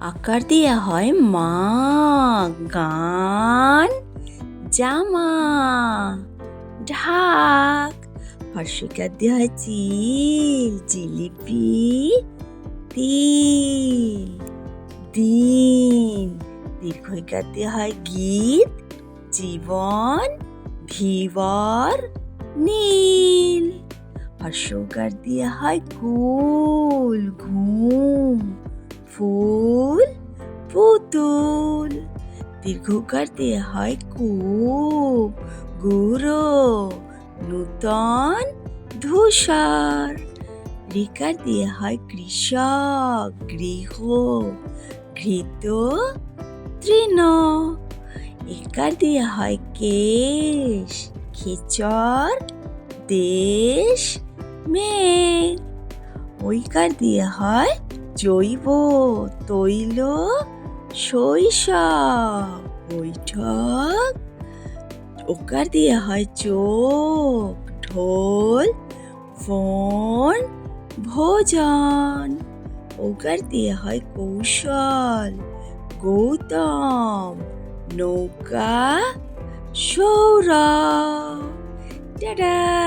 আকার দেয়া হয় মা, গান, জামা, ঢাক হর্ষিকার দেওয়া হয় চিল, জিলিপি, তিল, দিন, দীর্ঘইকার দেওয়া হয় গীত, জীবন ধীবর নীল হর্ষকার দিয়ে হয় কুল দীর্ঘকার দিয়ে হয় কূপ, গুঁড়ো, নূতন ধূসর। রিকার দিয়ে হয় কৃষক, গৃহ, ঘৃত তৃণ। একার দিয়ে হয় কেশ, খেচর, দেশ, মেঘ। ওইকার দিয়ে হয় জৈব, তৈল শৈশব। বৈঠক। ওকার দিয়ে হয় চোখ, ঢোল, ফোন, ভোজন। ওকার দিয়ে হয় কৌশল, গৌতম, নৌকা, সৌরভ। টাটা